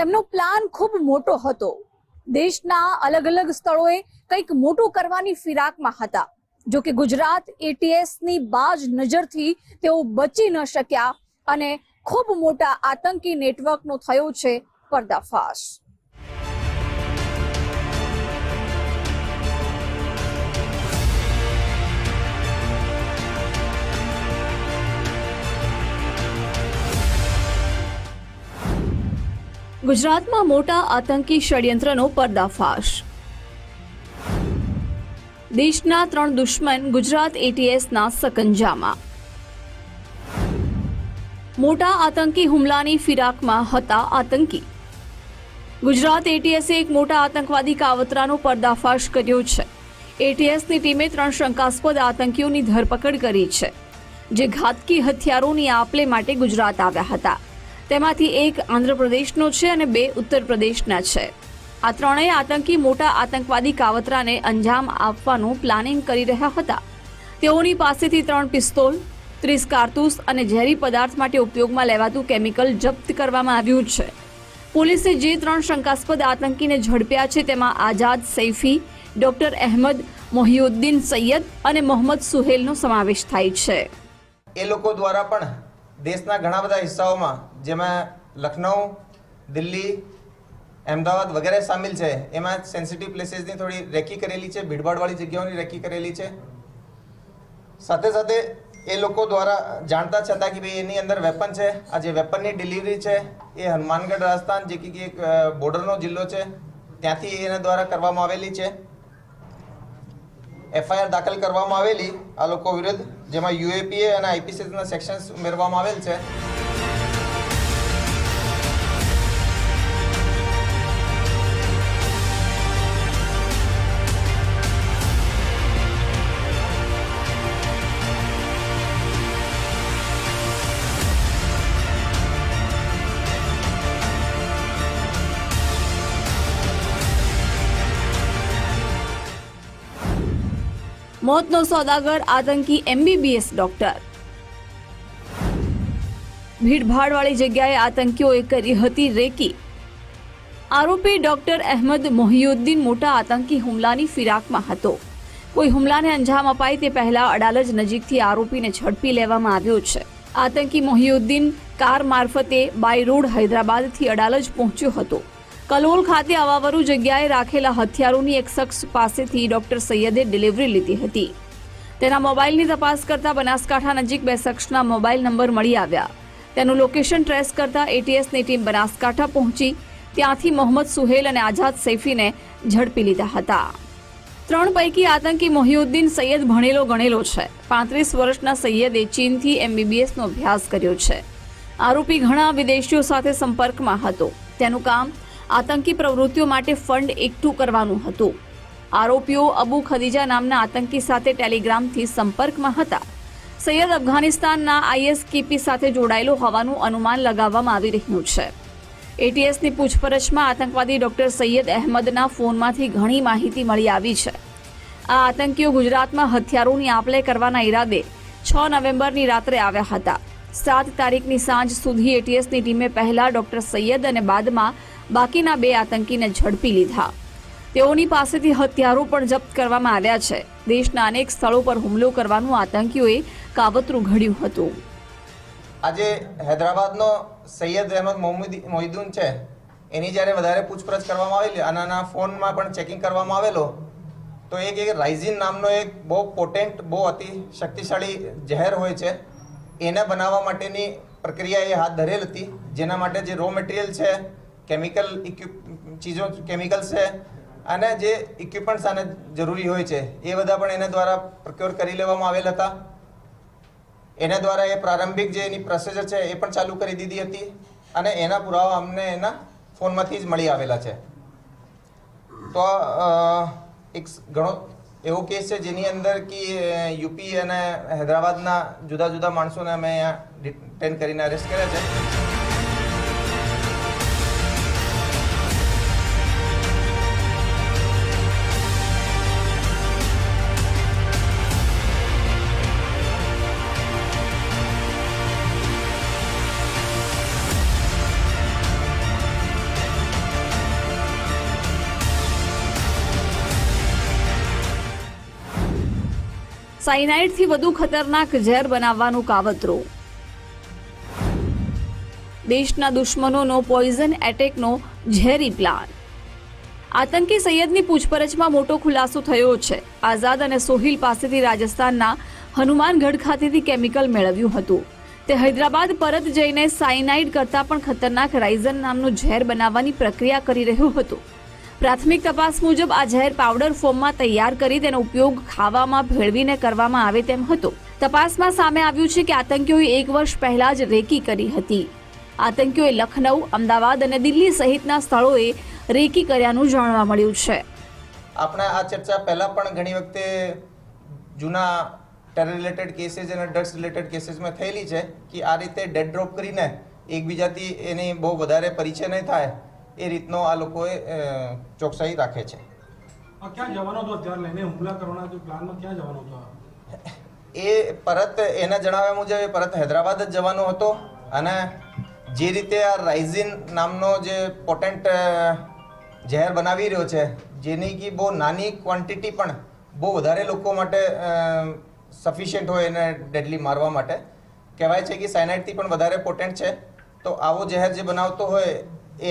તેમનો પ્લાન ખૂબ મોટો હતો. દેશના અલગ અલગ સ્થળોએ કંઈક મોટું કરવાની ફિરાકમાં હતા. જો કે ગુજરાત એટીએસની બાજ નજરથી તેઓ બચી ન શક્યા અને ખૂબ મોટા આતંકી નેટવર્કનો થયો છે પર્દાફાશ. ગુજરાતમાં મોટા આતંકી ષડયંત્રનો પર્દાફાશ. દેશના ત્રણ દુશ્મન ગુજરાત એટીએસના સકંજામાં. મોટા આતંકી હુમલાની ફિરાકમાં હતા આતંકી. ગુજરાત એટીએસે એક મોટા આતંકવાદી કાવતરાનો પર્દાફાશ કર્યો છે. એટીએસની ટીમે ત્રણ શંકાસ્પદ આતંકીઓની ધરપકડ કરી છે, જે ઘાતકી હથિયારોની આપલે માટે ગુજરાત આવ્યા હતા. તેમાંથી એક આંધ્રપ્રદેશનો છે અને બે ઉત્તર પ્રદેશના છે. આ ત્રણેય આતંકી મોટા આતંકવાદી કાવતરાને અંજામ આપવાનું પ્લાનિંગ કરી રહ્યા હતા. તેઓની પાસેથી ત્રણ પિસ્તોલ, ત્રીસ કારતૂસ અને ઝેરી પદાર્થ માટે ઉપયોગમાં લેવાતું કેમિકલ જપ્ત કરવામાં આવ્યું છે. પોલીસે જે ત્રણ શંકાસ્પદ આતંકીને ઝડપ્યા છે તેમાં આઝાદ સૈફી, ડોક્ટર અહેમદ, મોહિયુદ્દીન સૈયદ અને મોહમ્મદ સુહેલનો સમાવેશ થાય છે. એ લોકો દ્વારા પણ દેશના ઘણા બધા હિસ્સાઓમાં, જેમાં લખનઉ, દિલ્હી, અમદાવાદ વગેરે સામેલ છે, એમાં સેન્સિટિવ પ્લેસીસની થોડી રેકી કરેલી છે, ભીડભાડવાળી જગ્યાઓની રેકી કરેલી છે. સાથે સાથે એ લોકો દ્વારા જાણતા છતાં કે ભાઈ એની અંદર વેપન છે, આ જે વેપનની ડિલિવરી છે, એ હનુમાનગઢ રાજસ્થાન જે કે એક બોર્ડરનો જિલ્લો છે, ત્યાંથી એના દ્વારા કરવામાં આવેલી છે. એફઆઈઆર દાખલ કરવામાં આવેલી આ લોકો વિરુદ્ધ, જેમાં યુએપીએ અને આઈપીસીના સેક્શન્સ ઉમેરવામાં આવેલ છે. મોતનો સોદાગર આતંકી એમબીબીએસ ડોક્ટર ભીડભાડવાળી જગ્યાએ આતંકીઓએ કરી હતી રેકી. આરોપી ડોક્ટર અહેમદ મોહિયુદ્દીન મોટા આતંકી હુમલાની ફિરાકમાં હતો. કોઈ હુમલાને અંજામ અપાય તે પહેલા અડાલજ નજીકથી આરોપીને ઝડપી લેવામાં આવ્યો છે. આતંકી મોહિયુદ્દીન કાર મારફતે બાય રોડ હૈદરાબાદથી અડાલજ પહોંચ્યો હતો. કલોલ ખાતે અવાવરું જગ્યાએ રાખેલા હથિયારોની એક શખ્સ પાસેથી ડોક્ટર સૈયદે ડિલિવરી લીધી હતી. તેના મોબાઈલની તપાસ કરતા બનાસકાંઠા નજીક બે શખ્સના મોબાઈલ નંબર મળી આવ્યા. તેનું લોકેશન ટ્રેસ કરતા એટીએસની ટીમ બનાસકાંઠા પહોંચી. ત્યાંથી મોહમ્મદ સુહેલ અને આઝાદ સૈફીને ઝડપી લીધા હતા. ત્રણ પૈકી આતંકી મોહિઉદ્દીન સૈયદ ભણેલો ગણેલો છે. પાંત્રીસ વર્ષના સૈયદે ચીનથી એમબીબીએસનો અભ્યાસ કર્યો છે. આરોપી ઘણા વિદેશીઓ સાથે સંપર્કમાં હતો. તેનું કામ આતંકી પ્રવૃત્તિઓ માટે ફંડ એકઠું કરવાનું હતું. આરોપીઓ અબુ ખદીજા નામના આતંકી સાથે ટેલિગ્રામથી સંપર્કમાં હતા. સૈયદ અફઘાનિસ્તાનના આઈએસકેપી સાથે જોડાયેલો હોવાનું અનુમાન લગાવવામાં આવી રહ્યું છે. એટીએસની પૂછપરછમાં આતંકવાદી ડોક્ટર સૈયદ અહેમદના ફોનમાંથી ઘણી માહિતી મળી આવી છે. આ આતંકીઓ ગુજરાતમાં હથિયારોની આપલે કરવાના ઈરાદે છ નવેમ્બરની રાત્રે આવ્યા હતા. સાત તારીખની સાંજ સુધી એટીએસની ટીમે પહેલા ડોક્ટર સૈયદ અને બાદમાં બાકીના બે આતંકીને ઝડપી લીધા. તેઓની પાસેથી હથિયારો પણ જપ્ત કરવામાં આવ્યા છે. દેશના અનેક સ્થળો પર હુમલો કરવાનું આતંકીઓએ કાવતરું ઘડ્યું હતું. આજે હૈદરાબાદનો સૈયદ અહેમદ મોહિદ્દીન છે. એની જ્યારે વધારે પૂછપરછ કરવામાં આવેલી અને આના ફોનમાં પણ ચેકિંગ કરવામાં આવેલો, તો એક એક રાઇઝિન નામનો એક બહુ પોટેન્ટ, બહુ અતિ શક્તિશાળી ઝેર હોય છે. એને બનાવવા માટેની પ્રક્રિયા એ હાથ ધરેલ હતી. જેના માટે જે રો મટીરિયલ છે કેમિકલ ચીજો કેમિકલ્સ છે અને જે ઇક્વિપમેન્ટ્સ આને જરૂરી હોય છે, એ બધા પણ એના દ્વારા પ્રક્યોર કરી લેવામાં આવેલ હતા. એના દ્વારા એ પ્રારંભિક જે એની પ્રોસેજર છે, એ પણ ચાલુ કરી દીધી હતી અને એના પુરાવા અમને એના ફોનમાંથી જ મળી આવેલા છે. તો એક ઘણો એવો કેસ છે જેની અંદર કે યુપી અને હૈદરાબાદના જુદા જુદા માણસોને અમે અહીંયા ડિટેન કરીને અરેસ્ટ કર્યા છે. સાયનાઇડથી વધુ ખતરનાક ઝેર બનાવવાનું કાવતરું. દેશના દુશ્મનોનો પોઈઝન એટેકનો ઝેરી પ્લાન. આતંકી સૈયદની પૂછપરછમાં મોટો ખુલાસો થયો છે. આઝાદ અને સોહિલ પાસેથી રાજસ્થાનના હનુમાનગઢ ખાતેથી કેમિકલ મેળવ્યું હતું. તે હૈદરાબાદ, પરત જઈને સાયનાઇડ કરતાં પણ ખતરનાક રાઇઝન નામનું ઝેર બનાવવાની પ્રક્રિયા કરી રહ્યું હતું. પ્રાથમિક તપાસ મુજબ આ ઝેર પાવડર ફોર્મમાં તૈયાર કરી તેનો ઉપયોગ ખાવામાં ભેળવીને કરવામાં આવે તેમ હતો. તપાસમાં સામે આવ્યું છે કે આતંકીઓએ એક વર્ષ પહેલા જ રેકી કરી હતી. આતંકીઓએ લખનઉ, અમદાવાદ અને દિલ્હી સહિતના સ્થળોએ રેકી કર્યાનું જાણવા મળ્યું છે. આપણે આ ચર્ચા પહેલાં પણ ઘણી વખતે જૂના ટેરર રિલેટેડ કેસીસ અને ડ્રગ્સ રિલેટેડ કેસીસમાં થયેલી છે કે આ રીતે ડેડ ડ્રોપ કરીને એકબીજાથી એની બહુ વધારે પરિચય નહીં થાય. એ રીતનો આ લોકોએ ચોકસાઈ રાખે છે. ક્યાં જવાનો હતો? હથિયાર લઈને હુમલા કરવાના તો પ્લાનમાં ક્યાં જવાનો હતો એ પરત એના જણાવ્યા મુજબ એ પરત હૈદરાબાદ જ જવાનો હતો અને જે રીતે આ રાઇઝિન નામનો જે પોટેન્ટ ઝેર બનાવી રહ્યો છે જેની કે બહુ નાની ક્વોન્ટિટી પણ બહુ વધારે લોકો માટે સફિશિયન્ટ હોય એને ડેડલી મારવા માટે. કહેવાય છે કે સાયનાઇડથી પણ વધારે પોટેન્ટ છે. તો આવો ઝેર જે બનાવતો હોય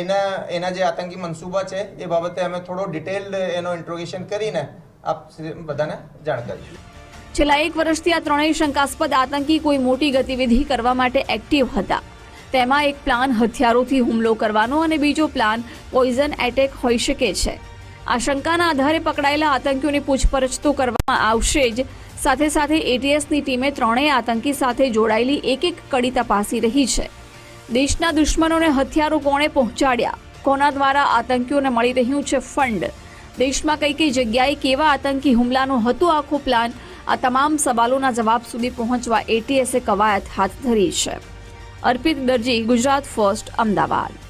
એના એના જે આતંકી મનસૂબા છે, એ બાબતે અમે થોડો ડિટેલ્ડ એનો ઇન્ટ્રોગેશન કરીને આપ બધાને જાણ કરીશું. છેલ્લા એક વર્ષથી આ ત્રણેય શંકાસ્પદ આતંકી કોઈ મોટી ગતિવિધિ કરવા માટે એક્ટિવ હતા. તેમાં એક પ્લાન હથિયારોથી હુમલો કરવાનો અને બીજો પ્લાન પોઈઝન એટેક હોઈ શકે છે. આ શંકાના આધારે પકડાયેલા આતંકીઓની પૂછપરછ તો કરવામાં આવશે જ. સાથે સાથે એટીએસની ટીમે ત્રણેય આતંકી સાથે જોડાયેલી એક એક કડી તપાસી રહી છે. દેશના દુશ્મનોને હથિયારો કોણે પહોંચાડ્યા? કોના દ્વારા આતંકીઓને મળી રહ્યું છે ફંડ? દેશમાં કઈ કઈ જગ્યાએ કેવા આતંકી હુમલાનો હતો આખો પ્લાન? આ તમામ સવાલોના જવાબ સુધી પહોંચવા એટીએસે કવાયત હાથ ધરી છે. અર્પિત દરજી, ગુજરાત ફર્સ્ટ, અમદાવાદ.